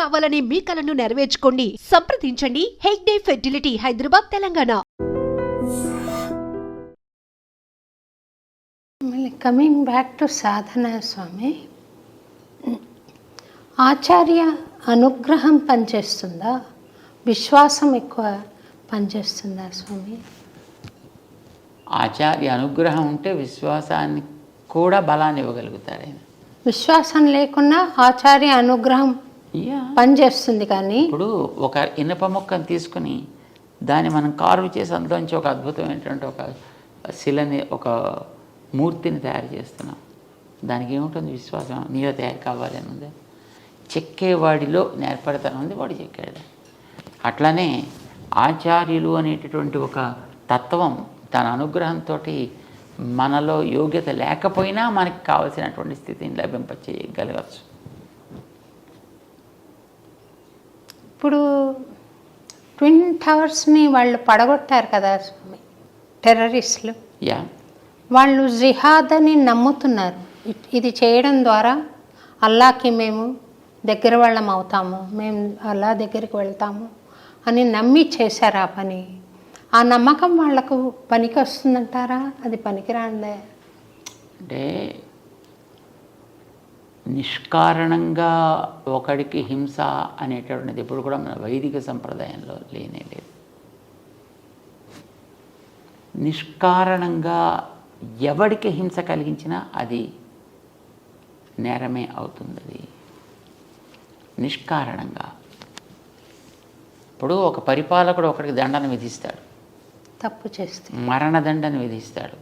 కావాలనే మీ కలను నెరవేర్చుకోండి. సంప్రదించండి. హెగ్డే ఫెర్టిలిటీ హైదరాబాద్ తెలంగాణ. మళ్ళీ కమింగ్ బ్యాక్ టు సాధన స్వామి ఆచార్య అనుగ్రహం పనిచేస్తుందా విశ్వాసం ఎక్కువ పనిచేస్తుందా స్వామి ఆచార్య అనుగ్రహం ఉంటే విశ్వాసాన్ని కూడా బలాన్ని ఇవ్వగలుగుతారు ఆయన విశ్వాసం లేకున్నా ఆచార్య అనుగ్రహం యా. పనిచేస్తుంది కానీ ఇప్పుడు ఒక ఇనప మొక్కను తీసుకుని దాన్ని మనం కార్వ్ చేసి అందులోంచి ఒక అద్భుతమైనటువంటి ఒక శిలని ఒక మూర్తిని తయారు చేస్తున్నాం. దానికి ఏముంటుంది విశ్వాసం? నీలో తయారు కావాలి అని ఉంది. చెక్కేవాడిలో నేర్పడతాను ఉంది వాడు చెక్కాడు. అట్లానే ఆచార్యులు అనేటటువంటి ఒక తత్వం తన అనుగ్రహంతో మనలో యోగ్యత లేకపోయినా మనకి కావలసినటువంటి స్థితిని లభింపచేయగలగచ్చు. ఇప్పుడు ట్విన్ టవర్స్ని వాళ్ళు పడగొట్టారు కదా స్వామి టెర్రరిస్టులు. యా. వాళ్ళు జిహాద్ అని నమ్ముతున్నారు ఇది చేయడం ద్వారా అల్లాకి మేము దగ్గర వాళ్ళం అవుతాము మేము అల్లా దగ్గరికి వెళ్తాము అని నమ్మి చేశారు ఆ పని. ఆ నమ్మకం వాళ్ళకు పనికి వస్తుందంటారా అది పనికిరాందే అంటే నిష్కారణంగా ఒకడికి హింస అనేటటువంటిది ఎప్పుడు కూడా మన వైదిక సంప్రదాయంలో లేనే లేదు. నిష్కారణంగా ఎవడికి హింస కలిగించినా అది నేరమే అవుతుంది అది నిష్కారణంగా. ఇప్పుడు ఒక పరిపాలకుడు ఒకడికి దండన విధిస్తాడు. తప్పు చేస్తే. మరణదండను విధిస్తాడు.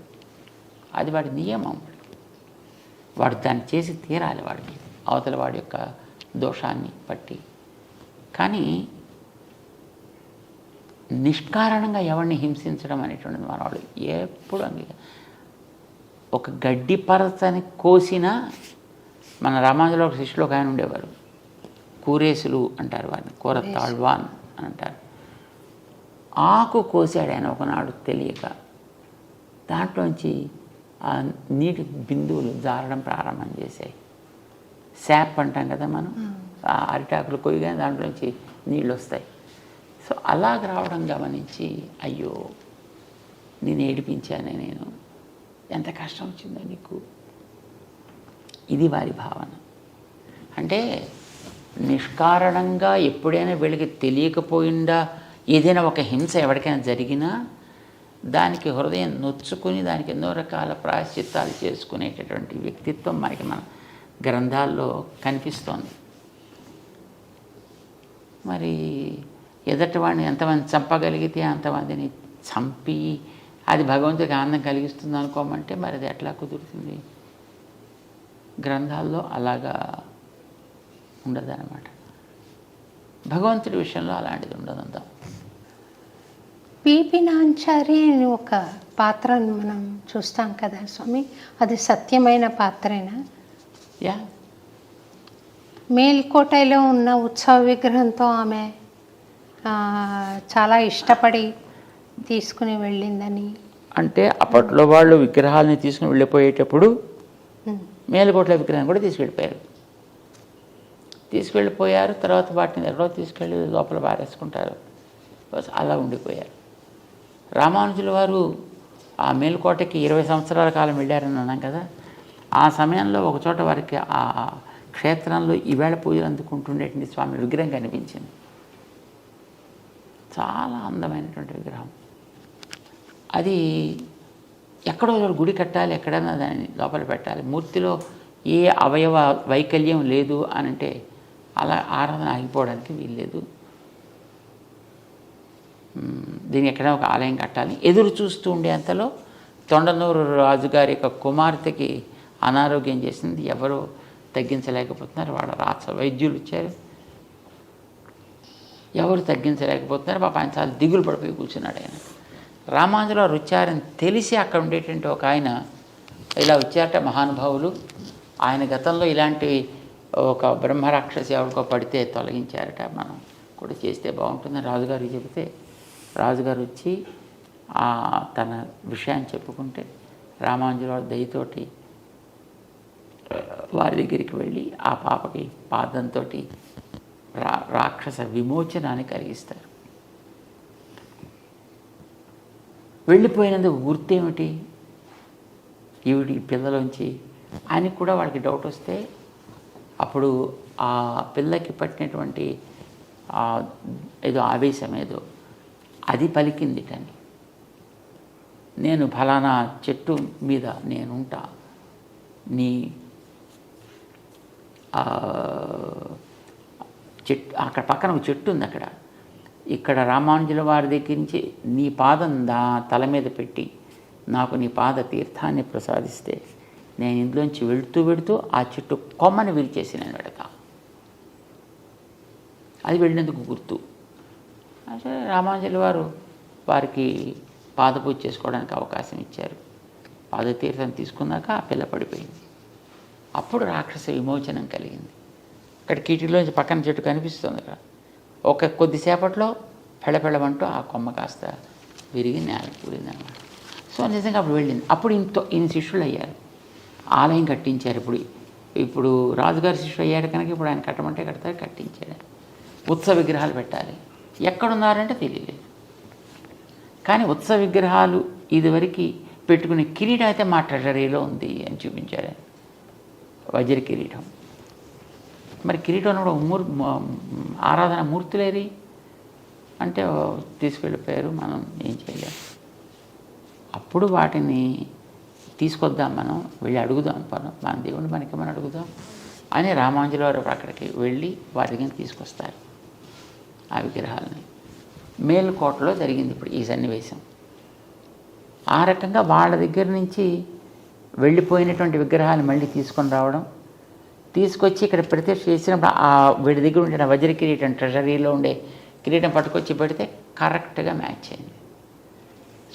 అది వాడి నియమం. వాడు దాన్ని చేసి తీరాలి వాడికి అవతల వాడి యొక్క దోషాన్ని బట్టి. కానీ నిష్కారణంగా ఎవరిని హింసించడం అనేటువంటిది మన వాళ్ళు ఎప్పుడు అంగీ ఒక గడ్డి పరచని కోసినా మన రామాంజలో ఒక శిష్యులు ఒక ఆయన ఉండేవారు. కూరేసులు అంటారు వారిని కూర తాళ్వాన్ అని అంటారు. ఆకు కోసాడు ఆయన ఒకనాడు తెలియక. దాంట్లోంచి ఆ నీటి బిందువులు జారడం ప్రారంభం చేశాయి. శాప్ అంటాం కదా మనం? ఆ అరిటాకులు కొయ్యగానే దాంట్లోంచి నీళ్ళు వస్తాయి. సో అలాగ రావడం గమనించి అయ్యో నేను ఏడిపించానే నేను. ఎంత కష్టం వచ్చిందో నీకు. ఇది వారి భావన. అంటే నిష్కారణంగా ఎప్పుడైనా వీళ్ళకి తెలియకపోయిందా? ఏదైనా ఒక హింస ఎవరికైనా జరిగినా దానికి హృదయం నొచ్చుకుని దానికి ఎన్నో రకాల ప్రాయశ్చిత్తాలు చేసుకునేటటువంటి వ్యక్తిత్వం మనకి మన గ్రంథాల్లో కనిపిస్తోంది. మరి ఎదటివాడిని ఎంతమంది చంపగలిగితే అంతమందిని చంపి అది భగవంతుడికి ఆనందం కలిగిస్తుంది అనుకోమంటే మరి అది ఎట్లా కుదురుతుంది? గ్రంథాల్లో అలాగా ఉండదన్నమాట. భగవంతుడి విషయంలో అలాంటిది ఉండదంతా పిపి నాంచారి అని ఒక పాత్రను మనం చూస్తాం కదా స్వామి. అది సత్యమైన పాత్రేనా? యా. మేల్కోటలో ఉన్న ఉత్సవ విగ్రహంతో ఆమె చాలా ఇష్టపడి తీసుకుని వెళ్ళిందని. అంటే అప్పట్లో వాళ్ళు విగ్రహాలని తీసుకుని వెళ్ళిపోయేటప్పుడు మేలుకోట్ల విగ్రహాన్ని కూడా తీసుకెళ్ళిపోయారు. తీసుకెళ్ళిపోయారు తర్వాత వాటిని ఎక్కడో తీసుకెళ్ళి లోపల పారేసుకుంటారు. అలా ఉండిపోయారు. రామానుజుల వారు ఆ మేలుకోటకి ఇరవై సంవత్సరాల కాలం వెళ్ళారని అన్నాం కదా. ఆ సమయంలో ఒకచోట వారికి ఆ క్షేత్రంలో ఈవేళ పూజలు అందుకుంటుండేటువంటి స్వామి విగ్రహం కనిపించింది. చాలా అందమైనటువంటి విగ్రహం. అది ఎక్కడో గుడి కట్టాలి ఎక్కడైనా దాన్ని లోపల పెట్టాలి. మూర్తిలో ఏ అవయవ వైకల్యం లేదు అని అంటే అలా ఆరాధన ఆగిపోవడానికి వీల్లేదు. దీని ఎక్కడైనా ఒక ఆలయం కట్టాలి. ఎదురు చూస్తూ ఉండే అంతలో తొండనూరు రాజుగారి యొక్క కుమార్తెకి అనారోగ్యం చేసింది. ఎవరు తగ్గించలేకపోతున్నారు. వాళ్ళ రాచ వైద్యులు వచ్చారు. ఎవరు తగ్గించలేకపోతున్నారు? పాప ఆయన చాలా దిగులు పడిపోయి కూర్చున్నాడు ఆయన. రామాంజలో రుచారని తెలిసి అక్కడ ఉండేటువంటి ఒక ఆయన ఇలా వచ్చారట మహానుభావులు. ఆయన గతంలో ఇలాంటి ఒక బ్రహ్మరాక్షసి ఎవరికో పడితే తొలగించారట. మనం కూడా చేస్తే బాగుంటుందని రాజుగారికి చెబితే రాజుగారు వచ్చి తన విషయాన్ని చెప్పుకుంటే రామాంజరావు దయతోటి వారి దగ్గరికి వెళ్ళి ఆ పాపకి పాదంతో రా రాక్షస విమోచనాన్ని కలిగిస్తారు. వెళ్ళిపోయినందుకు గుర్తేమిటి? ఈవిడి పిల్లలోంచి ఆయనకి కూడా వాళ్ళకి డౌట్ వస్తే అప్పుడు ఆ పిల్లకి పట్టినటువంటి ఏదో ఆవేశం ఏదో అది పలికిందిటని నేను ఫలానా చెట్టు మీద నేనుంటా. నీ చెట్టు అక్కడ పక్కన ఒక చెట్టు ఉంది అక్కడ. ఇక్కడ రామానుజుల వారి దగ్గర నుంచి నీ పాదం దా తల మీద పెట్టి నాకు నీ పాద తీర్థాన్ని ప్రసాదిస్తే నేను ఇందులోంచి వెళుతూ వెళుతూ ఆ చెట్టు కొమ్మని విరిచేసి నేను వెడతా. అది వెళ్ళినందుకు గుర్తు. అంటే రామానుజుల వారు వారికి పాదపూజ చేసుకోవడానికి అవకాశం ఇచ్చారు. పాదతీర్థం తీసుకున్నాక ఆ పిల్ల పడిపోయింది. అప్పుడు రాక్షస విమోచనం కలిగింది. ఇక్కడ కీటిలోంచి పక్కన చెట్టు కనిపిస్తుంది ఇక్కడ ఒక కొద్దిసేపట్లో పెళ్ళపెళ్ళమంటూ ఆ కొమ్మ కాస్త విరిగి నేల కూలింది అనమాట సో నిజంగా అప్పుడు వెళ్ళింది. అప్పుడు ఇంత ఈయన శిష్యులు అయ్యారు. ఆలయం కట్టించారు ఇప్పుడు. ఇప్పుడు రాజుగారి శిష్యులు అయ్యాడు కనుక ఇప్పుడు ఆయన కట్టమంటే కడతారు కట్టించాడు ఉత్సవ విగ్రహాలు పెట్టాలి. ఎక్కడున్నారంటే తెలియలేదు కానీ ఉత్సవ విగ్రహాలు ఇదివరకు పెట్టుకునే కిరీటం అయితే మా ట్రెజరీలో ఉంది అని చూపించారు. వజ్ర కిరీటం. మరి కిరీటం కూడా మూర్ ఆరాధన మూర్తులేరి అంటే తీసుకెళ్ళిపోయారు మనం ఏం చేయలేము అప్పుడు వాటిని తీసుకొద్దాం మనం వెళ్ళి అడుగుదాం మనం మన దేవుని మనకి మనం అడుగుదాం అని రామాంజలవారు అక్కడికి వెళ్ళి వారి దగ్గర తీసుకొస్తారు. ఆ విగ్రహాలని. మేల్కోటలో జరిగింది ఇప్పుడు ఈ సన్నివేశం. ఆ రకంగా వాళ్ళ దగ్గర నుంచి వెళ్ళిపోయినటువంటి విగ్రహాలు మళ్ళీ తీసుకొని రావడం తీసుకొచ్చి ఇక్కడ ప్రత్యక్ష చేసినప్పుడు ఆ వీడి దగ్గర ఉండిన వజ్ర కిరీటం ట్రెజరీలో ఉండే కిరీటం పట్టుకొచ్చి పెడితే కరెక్ట్గా మ్యాచ్ అయింది.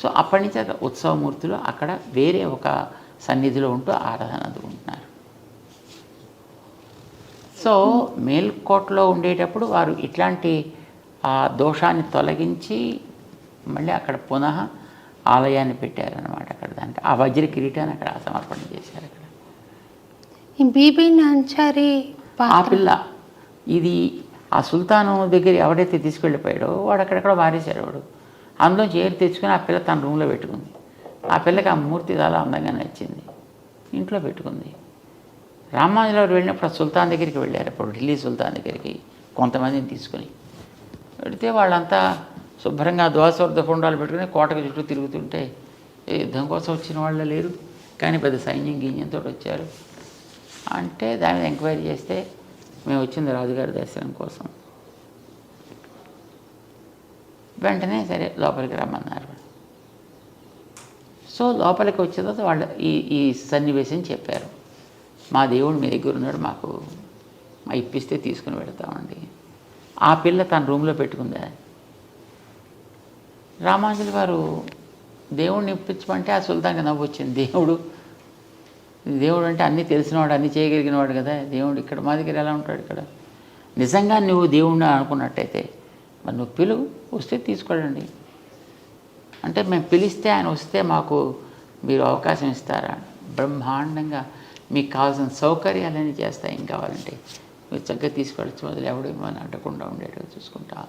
సో అప్పటి నుంచి ఉత్సవమూర్తులు అక్కడ వేరే ఒక సన్నిధిలో ఉంటూ ఆరాధన అందుకుంటున్నారు. సో మేల్కోటలో ఉండేటప్పుడు వారు ఇట్లాంటి ఆ దోషాన్ని తొలగించి మళ్ళీ అక్కడ పునః ఆలయాన్ని పెట్టారనమాట అక్కడ దానికి. ఆ వజ్ర కిరీటాన్ని అక్కడ సమర్పణ చేశారు అక్కడ. బీబీ నాంచారి ఆ పిల్ల ఇది ఆ సుల్తాను దగ్గర ఎవడైతే తీసుకెళ్ళిపోయాడో వాడు అక్కడెక్కడ వారేశాడు వాడు. అందులోంచి ఏరు తెచ్చుకొని ఆ పిల్ల తన రూమ్లో పెట్టుకుంది. ఆ పిల్లకి ఆ మూర్తి చాలా అందంగా నచ్చింది. ఇంట్లో పెట్టుకుంది. రామానుజులు వెళ్ళినప్పుడు ఆ సుల్తాన్ దగ్గరికి వెళ్ళారు. అప్పుడు ఢిల్లీ సుల్తాన్ దగ్గరికి కొంతమందిని తీసుకుని. పెడితే వాళ్ళంతా శుభ్రంగా ద్వాసవర్ధ పుండాలు పెట్టుకుని కోటకు చుట్టూ తిరుగుతుంటే ఏ యుద్ధం కోసం వచ్చిన వాళ్ళు లేరు. కానీ పెద్ద సైన్యం గింజంతో వచ్చారు. అంటే దాని మీద ఎంక్వైరీ చేస్తే మేము వచ్చింది రాజుగారి దర్శనం కోసం. వెంటనే సరే లోపలికి రమ్మన్నారు. సో లోపలికి వచ్చిన తర్వాత వాళ్ళు ఈ ఈ సన్నివేశం చెప్పారు. మా దేవుడు మీ దగ్గర ఉన్నాడు మాకు మా ఇప్పిస్తే తీసుకుని పెడతామండి ఆ పిల్ల తన రూమ్లో పెట్టుకుందా? రామాంజలి వారు దేవుడిని ఇప్పించమంటే ఆ సుల్తాన్కి నవ్వు వచ్చింది. దేవుడు దేవుడు అంటే అన్నీ తెలిసినవాడు అన్నీ చేయగలిగినవాడు కదా. దేవుడు ఇక్కడ మా దగ్గర ఎలా ఉంటాడు ఇక్కడ? నిజంగా నువ్వు దేవుడిని అనుకున్నట్టయితే మరి నువ్వు పిలువు వస్తే తీసుకోడండి అంటే మేము పిలిస్తే ఆయన వస్తే మాకు మీరు అవకాశం ఇస్తారా? బ్రహ్మాండంగా మీకు కావాల్సిన సౌకర్యాలన్నీ చేస్తాయి ఏం కావాలంటే మీరు చక్కగా తీసుకెళ్ళచ్చు మొదలు ఎవడు ఏమని అడ్డకుండా ఉండేటట్టు చూసుకుంటా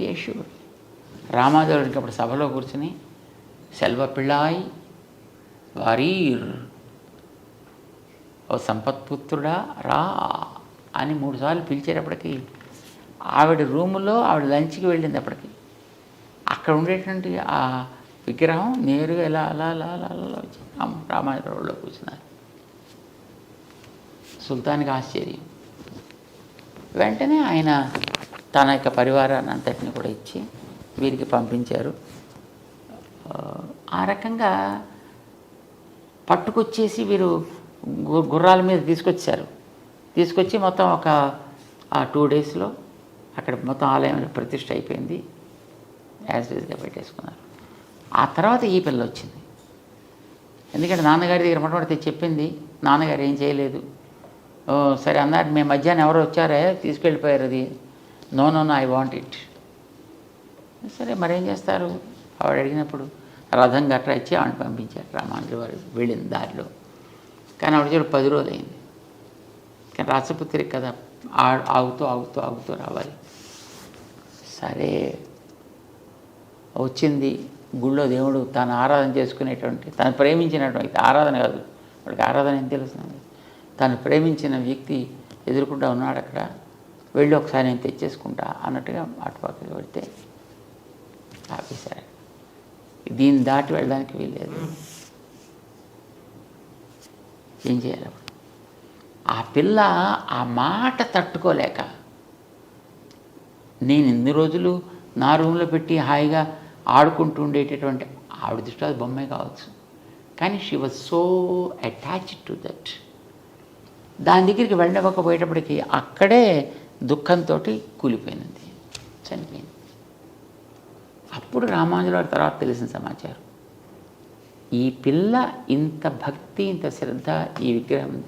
యేషు రామాదేవుడికి అప్పుడు సభలో కూర్చుని సెల్వ పిళ్ళాయి వారీర్ ఓ సంపత్పుత్రుడా రా అని మూడుసార్లు పిలిచేటప్పటికి ఆవిడ రూములో ఆవిడ లంచ్కి వెళ్ళింది అప్పటికి అక్కడ ఉండేటువంటి ఆ విగ్రహం నేరుగా ఇలా అలా అలా అలా అలా వచ్చి కూర్చున్నారు సుల్తాన్కి ఆశ్చర్యం. వెంటనే ఆయన తన యొక్క పరివారాన్ని అంతటిని కూడా ఇచ్చి వీరికి పంపించారు. ఆ, రకంగా పట్టుకొచ్చేసి వీరు గు- గుర్రాల మీద తీసుకొచ్చారు. తీసుకొచ్చి మొత్తం ఒక ఆ టూ డేస్లో అక్కడ మొత్తం ఆలయం ప్రతిష్ట అయిపోయింది. యాజ్ యూజ్గా పెట్టేసుకున్నారు. ఆ తర్వాత ఈ పిల్ల వచ్చింది. ఎందుకంటే నాన్నగారి దగ్గర మొట్టమొదటి చెప్పింది నాన్నగారు ఏం చేయలేదు సరే అన్నారు. మేము మధ్యాహ్నం ఎవరు వచ్చారే తీసుకెళ్ళిపోయారు అది. No no no I want it. సరే మరేం చేస్తారు? ఆవిడ అడిగినప్పుడు రథం గట్రా ఇచ్చి ఆవిడ పంపించారు. రామానుజు వారు వెళ్ళింది దారిలో. కానీ ఆవిడ చూడు పది రోజులు అయింది కానీ రాసపుత్రి కదా ఆగుతూ ఆగుతూ ఆగుతూ రావాలి. సరే వచ్చింది. గుళ్ళో దేవుడు తాను ఆరాధన చేసుకునేటువంటి తను ప్రేమించినటువంటి ఆరాధన కాదు. వాడికి ఆరాధన ఏం తెలుస్తుంది తను ప్రేమించిన వ్యక్తి ఎదురుకుండా ఉన్నాడు అక్కడ. వెళ్ళి ఒకసారి నేను తెచ్చేసుకుంటా అన్నట్టుగా అటుపక్కకి పెడితే ఆపేశారు దీన్ని దాటి వెళ్ళడానికి వీల్లేదు. ఏం చేయాలి అప్పుడు? ఆ పిల్ల ఆ మాట తట్టుకోలేక నేను ఇన్ని రోజులు నా రూమ్లో పెట్టి హాయిగా ఆడుకుంటూ ఉండేటటువంటి ఆవిడ దృష్టి అది బొమ్మే కావచ్చు. కానీ she was so attached to that దాని దగ్గరికి వెళ్ళకపోయేటప్పటికి అక్కడే దుఃఖంతో కూలిపోయినది చనిపోయింది. అప్పుడు రామానుజుల తర్వాత తెలిసిన సమాచారం. ఈ పిల్ల ఇంత భక్తి ఇంత శ్రద్ధ ఈ విగ్రహం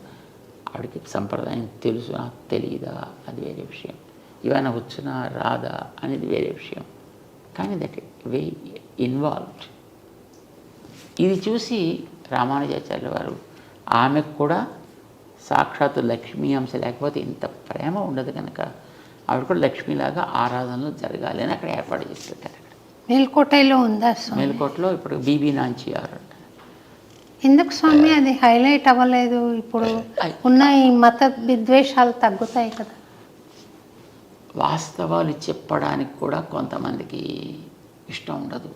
ఆవిడకి సంప్రదాయం తెలుసునా తెలియదా అది వేరే విషయం. ఇవన్న వచ్చునా రాదా? అనేది వేరే విషయం. కానీ దట్ వే ఇన్వాల్వ్డ్. ఇది చూసి రామానుజాచార్యుల వారు ఆమెకు కూడా సాక్షాత్తు లక్ష్మీ అంశ. లేకపోతే ఇంత ప్రేమ ఉండదు కనుక ఆవిడ కూడా లక్ష్మీలాగా ఆరాధనలు జరగాలి అని అక్కడ ఏర్పాటు చేసి పెట్టారు అక్కడ. మేల్కోటలో ఉందా మేల్కోటలో ఇప్పుడు బీబీ నాంచియారు అంట. ఎందుకు స్వామి? అది హైలైట్ అవ్వలేదు. ఇప్పుడు ఉన్న ఈ మత విద్వేషాలు తగ్గుతాయి కదా. వాస్తవాలు చెప్పడానికి కూడా కొంతమందికి ఇష్టం ఉండదు.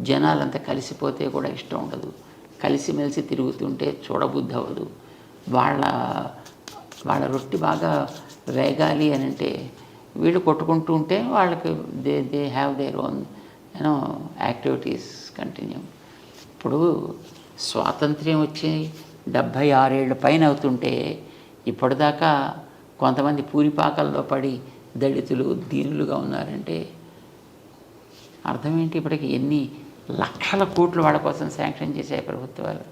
జనాలంతా కలిసిపోతే కూడా ఇష్టం ఉండదు. కలిసిమెలిసి తిరుగుతుంటే చూడబుద్ధి అవ్వదు. వాళ్ళ వాళ్ళ రొట్టి బాగా వేగాలి అని అంటే వీళ్ళు కొట్టుకుంటూ ఉంటే వాళ్ళకి they they have their own you know activities continue ఇప్పుడు స్వాతంత్ర్యం వచ్చి డెబ్భై ఆరేళ్ళ పైన అవుతుంటే ఇప్పటిదాకా కొంతమంది పూరిపాకల్లో పడి దళితులు దీనులుగా ఉన్నారంటే అర్థం ఏంటి ఇప్పటికి ఎన్ని లక్షల కోట్లు వాళ్ళ కోసం శాంక్షన్ చేశాయి ప్రభుత్వాలు?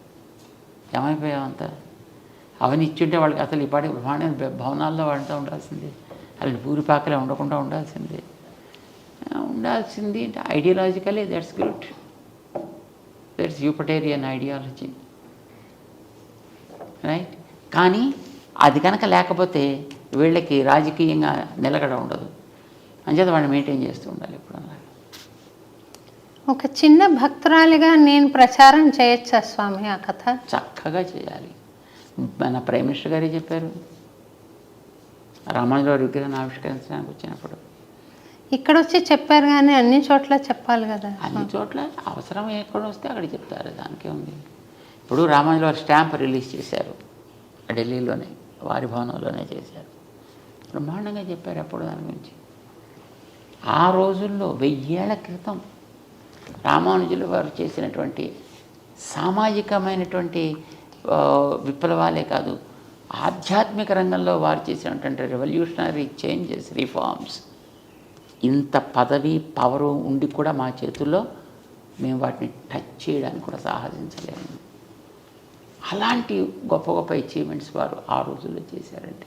ఏమైపోయావంతా? అవన్నీ ఇచ్చుంటే వాళ్ళకి అసలు ఇప్పటి బ్రహ్మాండ భవనాల్లో వాడుతూ ఉండాల్సిందే. అసలు పూరిపాకలే ఉండకుండా ఉండాల్సిందే. ఉండాల్సింది అంటే ideologically that's good that's utilitarian ideology right కానీ అది కనుక లేకపోతే వీళ్ళకి రాజకీయంగా నిలకడ ఉండదు. అంచేత వాడిని మెయింటైన్ చేస్తూ ఉండాలి ఎప్పుడు ఒక చిన్న భక్తురాలిగా నేను ప్రచారం చేయొచ్చా స్వామి ఆ కథ? చక్కగా చేయాలి. మన ప్రైమ్ మినిస్టర్ గారే చెప్పారు? రామానుజరావు విగ్రహాన్ని ఆవిష్కరించడానికి వచ్చినప్పుడు. ఇక్కడ వచ్చి చెప్పారు కానీ అన్ని చోట్ల చెప్పాలి కదా. అన్ని చోట్ల అవసరం ఎక్కడ వస్తే అక్కడ చెప్తారు దానికే ఉంది. ఇప్పుడు రామానుజుల వారి స్టాంప్ రిలీజ్ చేశారు ఢిల్లీలోనే వారి భవనంలోనే చేశారు. బ్రహ్మాండంగా చెప్పారు అప్పుడు దాని గురించి. ఆ రోజుల్లో వెయ్యేళ్ళ క్రితం రామానుజుల వారు చేసినటువంటి సామాజికమైనటువంటి విప్లవాలే కాదు ఆధ్యాత్మిక రంగంలో వారు చేసినటువంటి రెవల్యూషనరీ చేంజెస్ రిఫార్మ్స్ ఇంత పదవి పవరు ఉండి కూడా మా చేతుల్లో మేము వాటిని టచ్ చేయడానికి కూడా సాహసించలేము. అలాంటి గొప్ప గొప్ప అచీవ్మెంట్స్ వారు ఆ రోజుల్లో చేశారంటే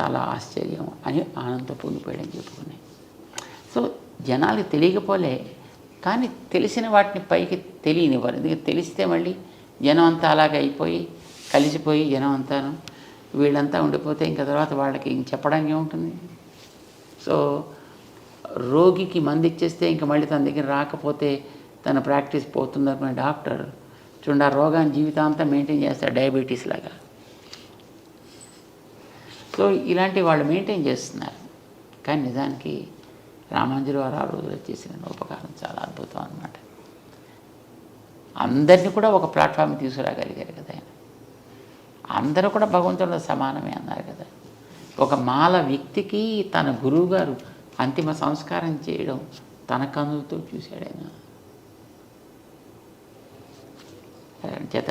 చాలా ఆశ్చర్యం అని ఆనందం పొంగిపోయాడని చెప్పుకున్నాయి. సో జనాలకు తెలియకపోలే కానీ తెలిసిన వాటిని పైకి తెలియనివ్వరు. ఎందుకంటే తెలిస్తే మళ్ళీ జనం అంతా అలాగే అయిపోయి కలిసిపోయి జనం అంతాను వీళ్ళంతా ఉండిపోతే ఇంకా తర్వాత వాళ్ళకి ఇంక చెప్పడానికి ఏముంటుంది సో రోగికి మందు ఇచ్చేస్తే ఇంక మళ్ళీ తన దగ్గర రాకపోతే తన ప్రాక్టీస్ పోతుందనుకునే డాక్టర్. చూడండి ఆ రోగాన్ని జీవితాంతం మెయింటైన్ చేస్తాడు డయాబెటీస్ లాగా. సో ఇలాంటి వాళ్ళు మెయింటైన్ చేస్తున్నారు. కానీ నిజానికి రామాంజలి వారు ఆ రోజులో చేసిన ఉపకారం చాలా అద్భుతం అన్నమాట. అందరినీ కూడా ఒక ప్లాట్ఫామ్ తీసుకురాగలిగారు కదా ఆయన. అందరూ కూడా భగవంతుడితో సమానమే అన్నారు కదా. ఒక మాల వ్యక్తికి తన గురువు గారు అంతిమ సంస్కారం చేయడం తన కన్నులతో చూశాడు ఆయన. చేత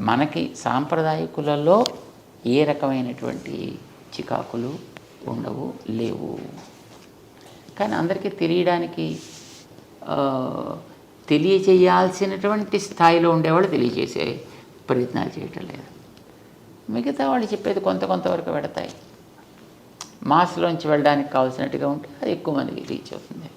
మనకి సాంప్రదాయకులలో ఏ రకమైనటువంటి చికాకులు ఉండవు లేవు. కానీ అందరికీ తెలియడానికి తెలియచేయాల్సినటువంటి స్థాయిలో ఉండేవాళ్ళు తెలియజేసే ప్రయత్నాలు చేయటం లేదు. మిగతా వాళ్ళు చెప్పేది కొంత కొంతవరకు పెడతాయి. మాస్లోంచి వెళ్ళడానికి కావాల్సినట్టుగా ఉంటే అది ఎక్కువ మందికి రీచ్ అవుతుంది.